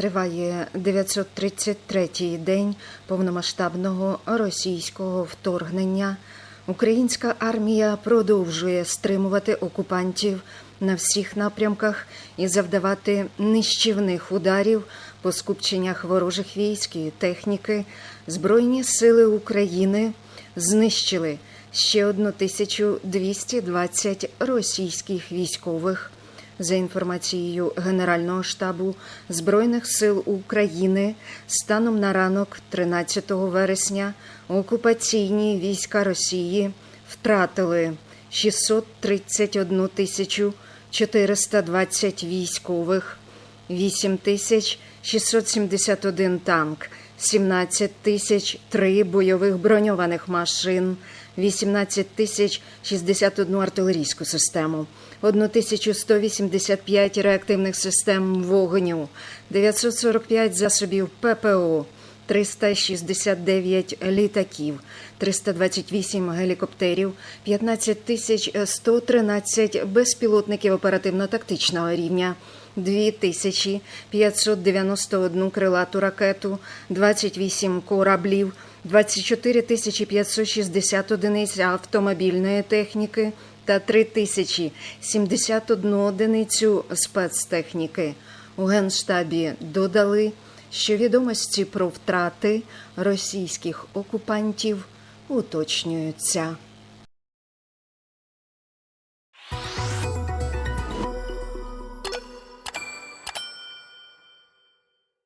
Триває 933-й день повномасштабного російського вторгнення. Українська армія продовжує стримувати окупантів на всіх напрямках і завдавати нищівних ударів по скупченнях ворожих військ і техніки. Збройні сили України знищили ще 1220 російських військових. За інформацією Генерального штабу Збройних сил України, станом на ранок 13 вересня окупаційні війська Росії втратили 631 тисячу 420 військових, 8 тисяч 671 танк, 17 тисяч 3 бойових броньованих машин, 18 тисяч 61 артилерійську систему, 1185 реактивних систем вогню, 945 засобів ППО, 369 літаків, 328 гелікоптерів, 15 тисяч 113 безпілотників оперативно-тактичного рівня, 2591 крилату ракету, 28 кораблів, 24 тисячі 560 одиниць автомобільної техніки та 3 тисячі 71 одиницю спецтехніки. У Генштабі додали, що відомості про втрати російських окупантів уточнюються.